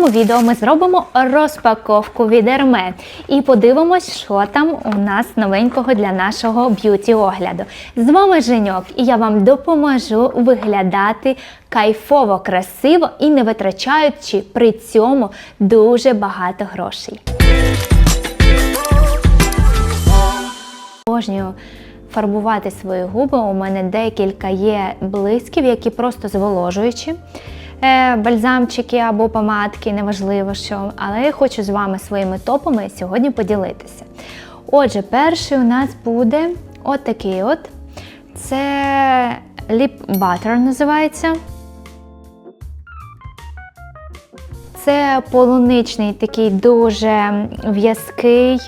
цьому відео ми зробимо розпаковку від Ерме і подивимось, що там у нас новенького для нашого б'юті огляду. З вами Женьок, і я вам допоможу виглядати кайфово, красиво і не витрачаючи при цьому дуже багато грошей. Обожнюю фарбувати свої губи. У мене декілька є блисків, які просто зволожуючі. Е, Бальзамчики або помадки, неважливо що. Але я хочу з вами своїми топами сьогодні поділитися. Отже, перший у нас буде от такий от. Це Lip Butter називається. Це полуничний такий дуже в'язкий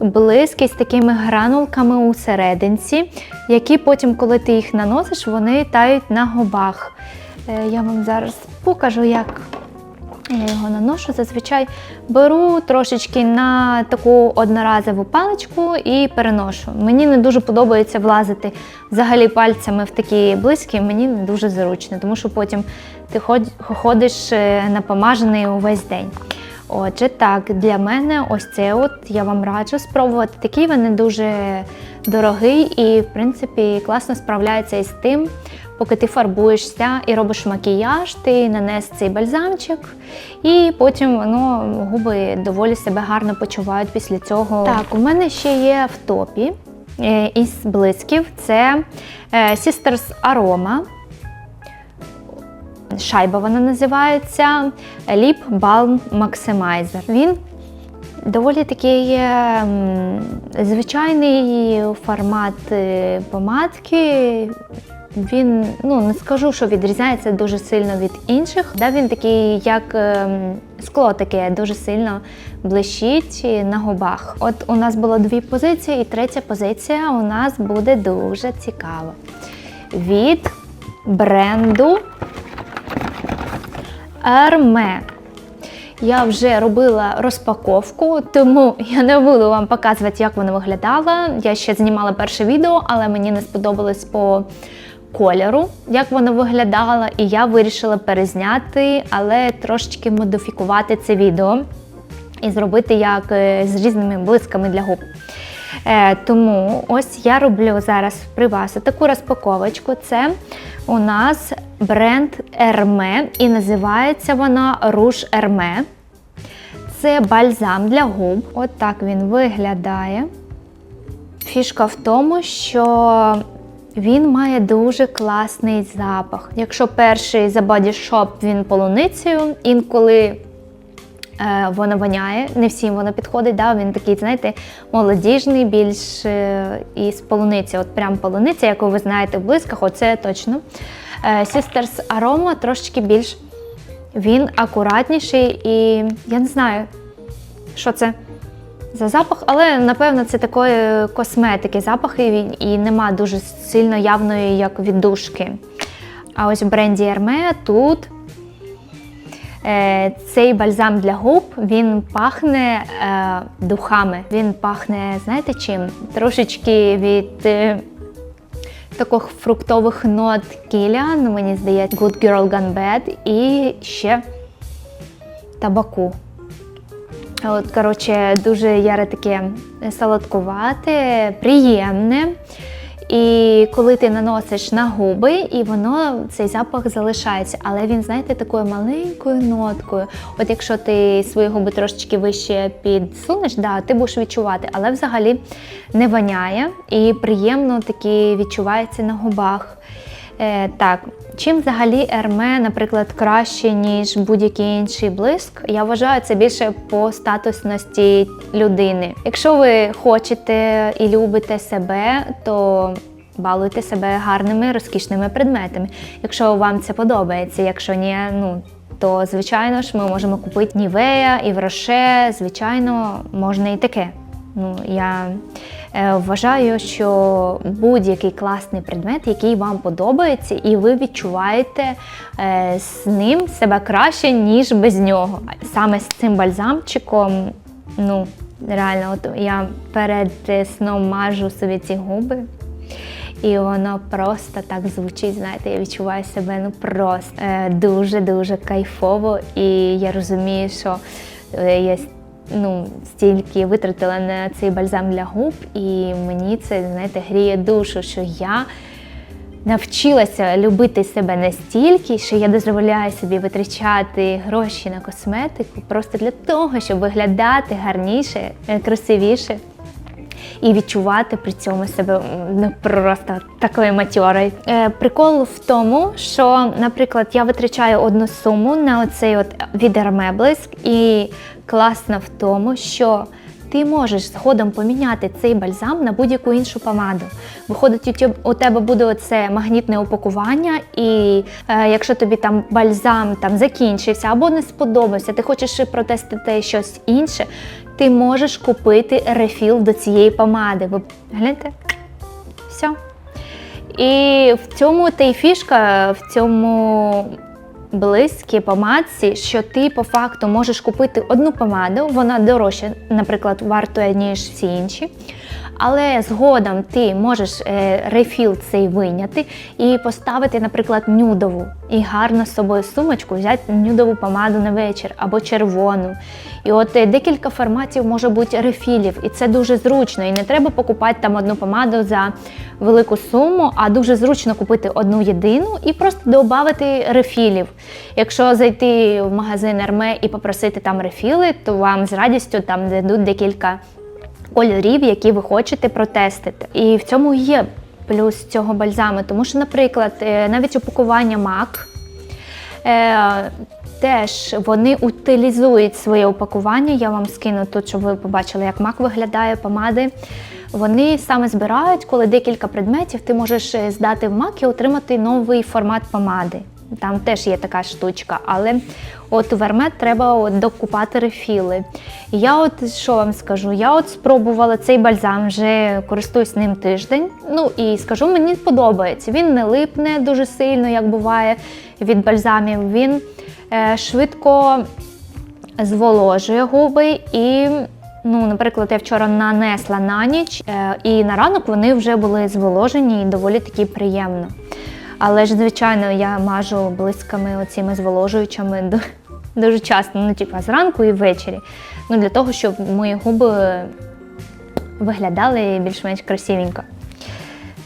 близький з такими гранулками у серединці, які потім, коли ти їх наносиш, вони тають на губах. Е, Я вам зараз покажу, як я його наношу. Зазвичай беру трошечки на таку одноразову паличку і переношу. Мені не дуже подобається влазити взагалі пальцями в такі близькі, мені не дуже зручно, тому що потім ти ходиш е, напомажений увесь день. Отже, так, для мене ось це от я вам раджу спробувати. Такий він дуже дорогий і, в принципі, класно справляється із тим, поки ти фарбуєшся і робиш макіяж, ти нанес цей бальзамчик, і потім воно губи доволі себе гарно почувають після цього. Так, у мене ще є в топі е, із блисків. Це е, Sisters Aroma. Шайба вона називається Lip Balm Maximizer. Він доволі такий ем, звичайний формат е, помадки. Він, ну не скажу, що відрізняється дуже сильно від інших. Да, він такий, як ем, скло таке, дуже сильно блищить на губах. От у нас було дві позиції, і третя позиція у нас буде дуже цікава. Від бренду Арме. Я вже робила розпаковку, тому я не буду вам показувати, як вона виглядала. Я ще знімала перше відео, але мені не сподобалось по кольору, як воно виглядало, і я вирішила перезняти, але трошечки модифікувати це відео і зробити як е, з різними блисками для губ. Е, тому ось я роблю зараз при вас таку розпаковочку. Це у нас бренд Ерме і називається вона Руж Ерме. Це бальзам для губ. От так він виглядає. Фішка в тому, що він має дуже класний запах. Якщо перший за Body Shop він полуницею, інколи е, воно воняє, не всім воно підходить. Да? Він такий, знаєте, молодіжний, більш е, із полуниці. От прям полуниця, яку ви знаєте в блисках, оце точно. Е, Sisters Aroma трошечки більш він акуратніший і я не знаю, що це за запах, але напевно це такої косметики запах, і, нема дуже сильно явної, як віддушки. А ось в бренді Hermé тут е, цей бальзам для губ він пахне е, духами. Він пахне, знаєте чим? Трошечки від. Е, таких фруктових нот кілян, мені здається, Good Girl Gone Bad і ще табаку. От, коротше, дуже яре таке солодкувате, приємне. І коли ти наносиш на губи, і воно цей запах залишається. Але він, знаєте, такою маленькою ноткою. От якщо ти свої губи трошечки вище підсунеш, да, ти будеш відчувати, але взагалі не воняє і приємно таки відчувається на губах. Е, так, чим взагалі Ерме, наприклад, краще, ніж будь-який інший блиск, я вважаю це більше по статусності людини. Якщо ви хочете і любите себе, то балуйте себе гарними, розкішними предметами. Якщо вам це подобається, якщо ні, ну. То, звичайно ж, ми можемо купити Нівея і Вроше, звичайно, можна і таке. Ну, я вважаю, що будь-який класний предмет, який вам подобається, і ви відчуваєте е, з ним себе краще, ніж без нього. Саме з цим бальзамчиком, ну, реально, от я перед е, сном мажу собі ці губи. І воно просто так звучить. Знаєте, я відчуваю себе ну просто е, дуже-дуже кайфово. І я розумію, що е, я ну, стільки витратила на цей бальзам для губ, і мені це знаєте, гріє душу, що я навчилася любити себе настільки, що я дозволяю собі витрачати гроші на косметику просто для того, щоб виглядати гарніше, красивіше. І відчувати при цьому себе ну, просто такою матьорою. Е, прикол в тому, що, наприклад, я витрачаю одну суму на оцей от від Hermé і класно в тому, що ти можеш згодом поміняти цей бальзам на будь-яку іншу помаду. Виходить, у тебе буде оце магнітне упакування, і е, якщо тобі там бальзам там закінчився або не сподобався, ти хочеш протестити щось інше, ти можеш купити рефіл до цієї помади. Ви гляньте? Все. І в цьому та й фішка, в цьому близькій помадці, що ти по факту можеш купити одну помаду, вона дорожча, наприклад, вартує, ніж всі інші. Але згодом ти можеш е, рефіл цей вийняти і поставити, наприклад, нюдову і гарно з собою сумочку взяти нюдову помаду на вечір або червону. І от е, декілька форматів може бути рефілів, і це дуже зручно. І не треба покупати там одну помаду за велику суму, а дуже зручно купити одну єдину і просто додати рефілів. Якщо зайти в магазин Ерме і попросити там рефіли, то вам з радістю там дадуть декілька кольорів, які ви хочете протестити. І в цьому є плюс цього бальзаму, тому що, наприклад, е, навіть упакування MAC, е, теж вони утилізують своє упакування. Я вам скину тут, щоб ви побачили, як MAC виглядає, помади. Вони саме збирають, коли декілька предметів ти можеш е, здати в MAC і отримати новий формат помади. Там теж є така штучка, але от вермет треба от докупати рефіли. Я от що вам скажу, я от спробувала цей бальзам, вже користуюсь ним тиждень. Ну і скажу, мені подобається. Він не липне дуже сильно, як буває від бальзамів. Він е, швидко зволожує губи і. Ну, наприклад, я вчора нанесла на ніч, е, і на ранок вони вже були зволожені і доволі таки приємно. Але ж, звичайно, я мажу блисками оціми зволожуючими дуже часто, ну, типу, зранку і ввечері. Ну, для того, щоб мої губи виглядали більш-менш красивенько.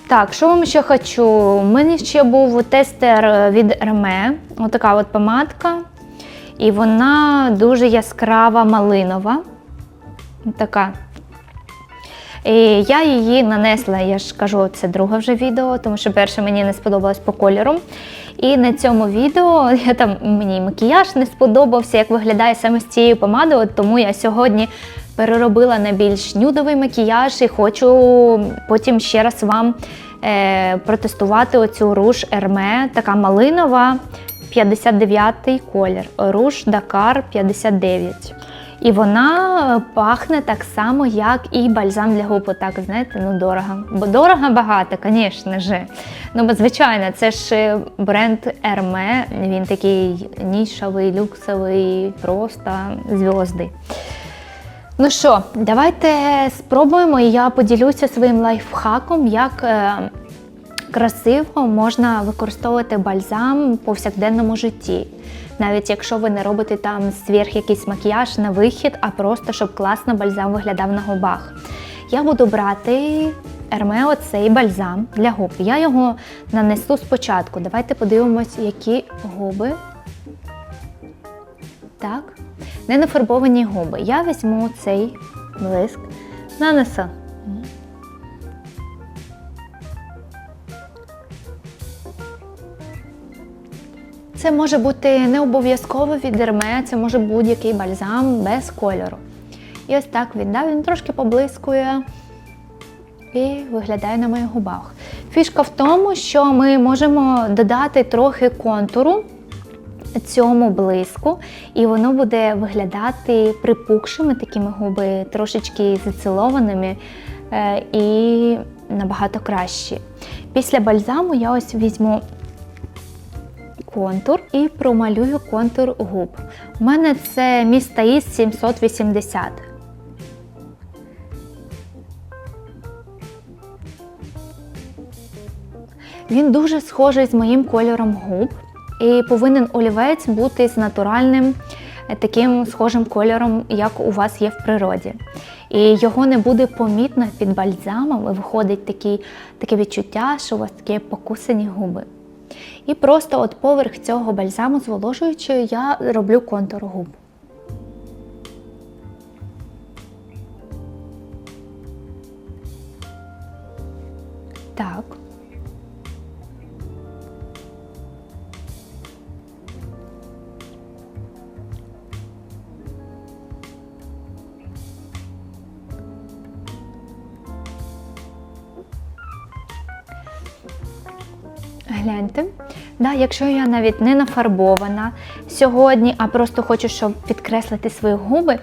Так, що вам ще хочу? У мене ще був тестер від Hermé, отака от помадка. І вона дуже яскрава малинова. Така. І я її нанесла, я ж кажу, це друге вже відео, тому що перше мені не сподобалось по кольору. І на цьому відео я там мені макіяж не сподобався, як виглядає саме з цією помадою, тому я сьогодні переробила на більш нюдовий макіяж і хочу потім ще раз вам е, протестувати оцю руж Hermé, така малинова, 59-й колір. Руж Дакар 59. І вона пахне так само, як і бальзам для губ. Так, знаєте, ну дорого. Бо дорого багато, звісно ж. Ну, бо звичайно, це ж е, бренд Hermé, він такий нішовий, люксовий, просто зв'язди. Ну що, давайте спробуємо, і я поділюся своїм лайфхаком, як е, красиво можна використовувати бальзам в повсякденному житті. Навіть якщо ви не робите там сверх якийсь макіяж на вихід, а просто щоб класно бальзам виглядав на губах. Я буду брати Hermé оцей бальзам для губ. Я його нанесу спочатку. Давайте подивимось, які губи. Так. Не нафарбовані губи. Я візьму цей блиск, нанесу. Це може бути не обов'язково від дерме, це може будь-який бальзам без кольору. І ось так віддав, він трошки поблискує і виглядає на моїх губах. Фішка в тому, що ми можемо додати трохи контуру цьому блиску, і воно буде виглядати припухшими такими губи, трошечки зацілованими е, і набагато кращі. Після бальзаму я ось візьму контур і промалюю контур губ. У мене це міста Іс 780. Він дуже схожий з моїм кольором губ, і повинен олівець бути з натуральним е, таким схожим кольором, як у вас є в природі. І його не буде помітно під бальзамом, і виходить такі, таке відчуття, що у вас такі покусані губи. І просто от поверх цього бальзаму зволожуючою я роблю контур губ. Так. Да, якщо я навіть не нафарбована сьогодні, а просто хочу, щоб підкреслити свої губи,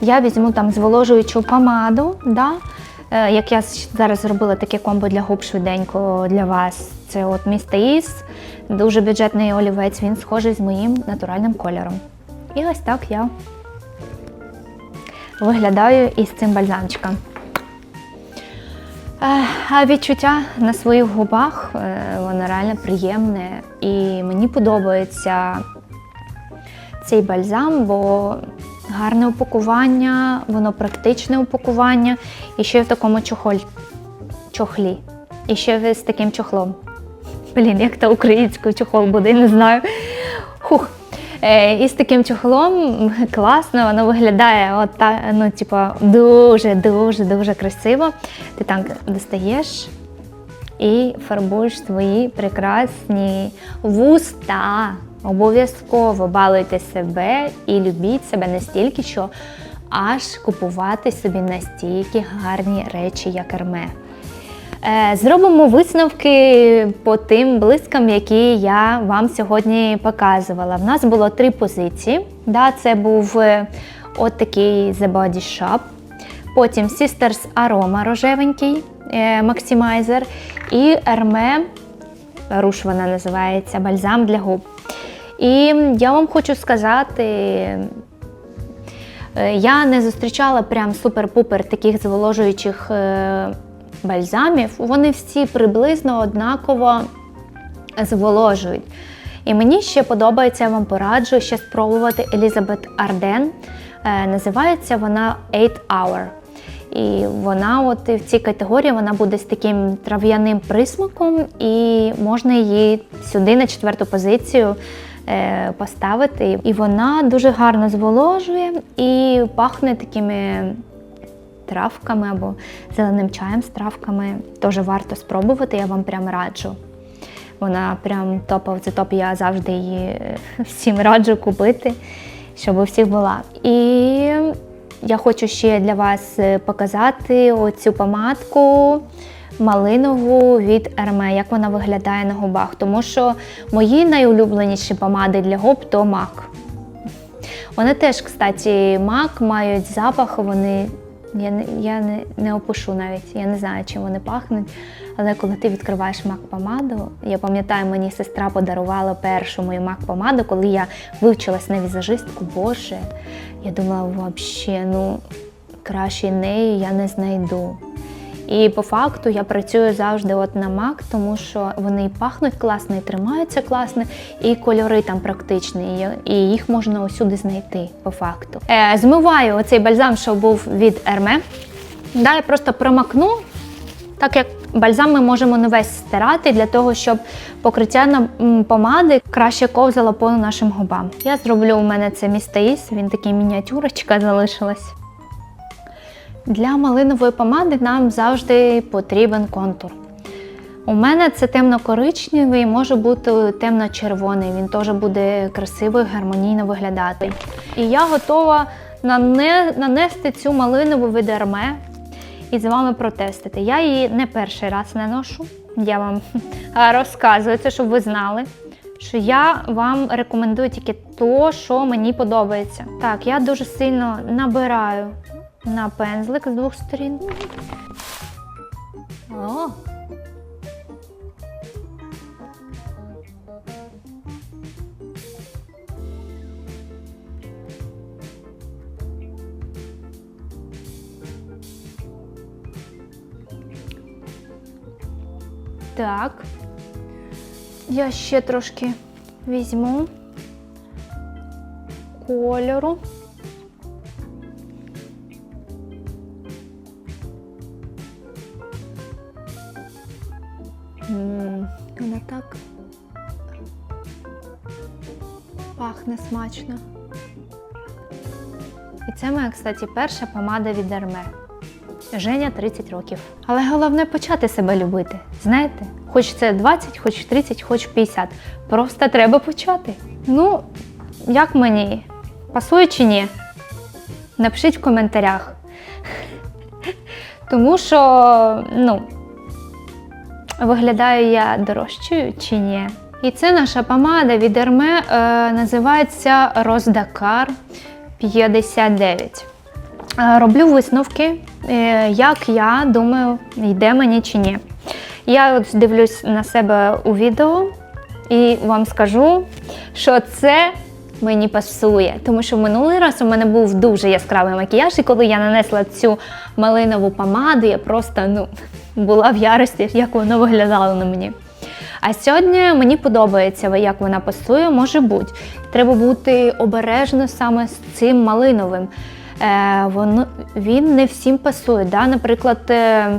я візьму там зволожуючу помаду. Да? Е, Як я зараз зробила таке комбо для губ швиденько для вас. Це от Mr. Is, дуже бюджетний олівець, він схожий з моїм натуральним кольором. І ось так я виглядаю із цим бальзамчиком. Е, А відчуття на своїх губах е, воно реально приємне. І мені подобається цей бальзам, бо гарне упакування, воно практичне упакування, і ще в такому чохоль, чохлі. І ще з таким чохлом. Блін, як то українською чохол буде, не знаю. Хух. Е, І з таким чохлом класно, воно виглядає от та, ну, типу, дуже, дуже, дуже красиво. Ти так достаєш і фарбуєш свої прекрасні вуста. Обов'язково балуйте себе і любіть себе настільки, що аж купувати собі настільки гарні речі, як Ерме. Е, Зробимо висновки по тим блискам, які я вам сьогодні показувала. В нас було три позиції. Да, Це був е, от такий The Body Shop, потім Sisters Aroma рожевенький Maximizer і Hermé Руш вона називається бальзам для губ. І я вам хочу сказати, е, я не зустрічала прям супер-пупер таких зволожуючих бальзамів. Вони всі приблизно однаково зволожують. І мені ще подобається, я вам пораджу ще спробувати Елізабет Арден. Е, Називається вона 8 Hour. І вона от в цій категорії вона буде з таким трав'яним присмаком, і можна її сюди на четверту позицію е, поставити. І вона дуже гарно зволожує і пахне такими травками або зеленим чаєм з травками. Теж варто спробувати, я вам прям раджу. Вона прям топов, це топ, я завжди її е, всім раджу купити, щоб у всіх була. І я хочу ще для вас е, показати оцю помадку малинову від Hermé, як вона виглядає на губах. Тому що мої найулюбленіші помади для губ то мак. Вони теж, кстати, мак мають запах, вони. Я не я не, не опишу навіть, я не знаю, чим вони пахнуть. Але коли ти відкриваєш мак-помаду, я пам'ятаю, мені сестра подарувала першу мою мак-помаду, коли я вивчилась на візажистку, боже, я думала, взагалі, ну краще неї я не знайду. І по факту я працюю завжди от на мак, тому що вони пахнуть класно, і тримаються класно, і кольори там практичні, і їх можна усюди знайти по факту. Е, Змиваю оцей бальзам, що був від Hermé. Да, я просто промакну, так як бальзам ми можемо не весь стирати для того, щоб покриття на помади краще ковзало по нашим губам. Я зроблю у мене це містаїс, він такий мініатюрочка залишилась. Для малинової помади нам завжди потрібен контур. У мене це темно-коричневий, може бути темно-червоний. Він теж буде красиво і гармонійно виглядати. І я готова нанести цю малинову від Hermé і з вами протестити. Я її не перший раз не ношу. Я вам розказую це, щоб ви знали. Що я вам рекомендую тільки то, що мені подобається. Так, я дуже сильно набираю на пензлик з двох сторін. О! Так. Я ще трошки візьму кольору. Вона так пахне смачно. І це моя, кстати, перша помада від Ерме. Женя 30 років. Але головне почати себе любити. Знаєте, хоч це 20, хоч 30, хоч 50. Просто треба почати. Ну, як мені? Пасує чи ні? Напишіть в коментарях. Тому що, ну, виглядаю я дорожчою чи ні. І це наша помада від Ерме е, називається Роздакар 59. Е, Роблю висновки, е, як я думаю, йде мені чи ні. Я от дивлюсь на себе у відео і вам скажу, що це мені пасує. Тому що минулий раз у мене був дуже яскравий макіяж, і коли я нанесла цю малинову помаду, я просто ну, була в ярості, як воно виглядало на мені. А сьогодні мені подобається, як вона пасує, може бути. Треба бути обережно саме з цим малиновим. Е, воно, він не всім пасує. Да? Наприклад, е,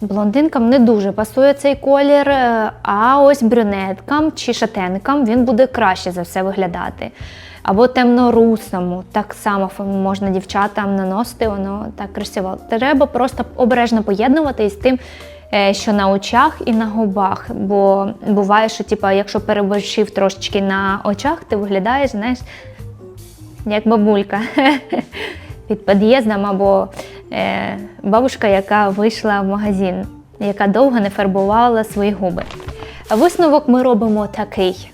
блондинкам не дуже пасує цей колір, е, а ось брюнеткам чи шатенкам він буде краще за все виглядати. Або темно-русому, так само можна дівчатам наносити, воно так красиво. Треба просто обережно поєднувати із тим, е, що на очах і на губах. Бо буває, що типу, якщо переборщив трошечки на очах, ти виглядаєш, знаєш, як бабулька під під'їздом або е, бабушка, яка вийшла в магазин, яка довго не фарбувала свої губи. Висновок ми робимо такий.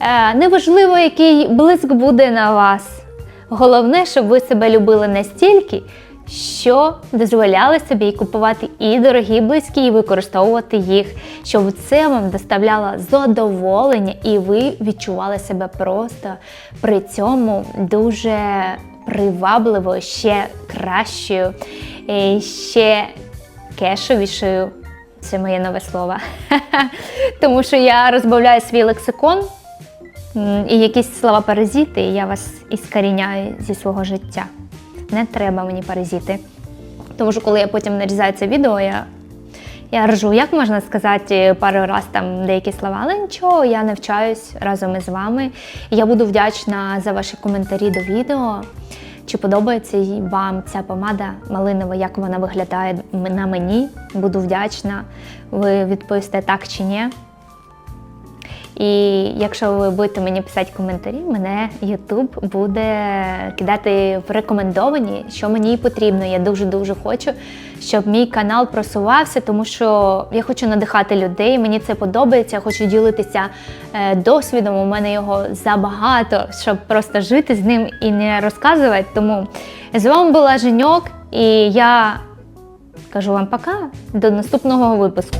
Е, неважливо, який блиск буде на вас. Головне, щоб ви себе любили настільки, що дозволяли собі купувати і дорогі близькі, і використовувати їх, щоб це вам доставляло задоволення, і ви відчували себе просто при цьому дуже привабливою, ще кращою, ще кешовішою. Це моє нове слово. Тому що я розбавляю свій лексикон і якісь слова паразити, я вас іскоріняю зі свого життя. Не треба мені паразити. Тому що коли я потім нарізаю це відео, я, я ржу, як можна сказати пару раз там деякі слова, але нічого, я навчаюсь разом із вами. Я буду вдячна за ваші коментарі до відео. Чи подобається вам ця помада малинова, як вона виглядає на мені? Буду вдячна. Ви відповісте так чи ні. І якщо ви будете мені писати коментарі, мене YouTube буде кидати в рекомендовані, що мені потрібно. Я дуже-дуже хочу, щоб мій канал просувався, тому що я хочу надихати людей. Мені це подобається. Хочу ділитися е, досвідом. У мене його забагато, щоб просто жити з ним і не розказувати. Тому з вами була Женьок, і я кажу вам пока до наступного випуску.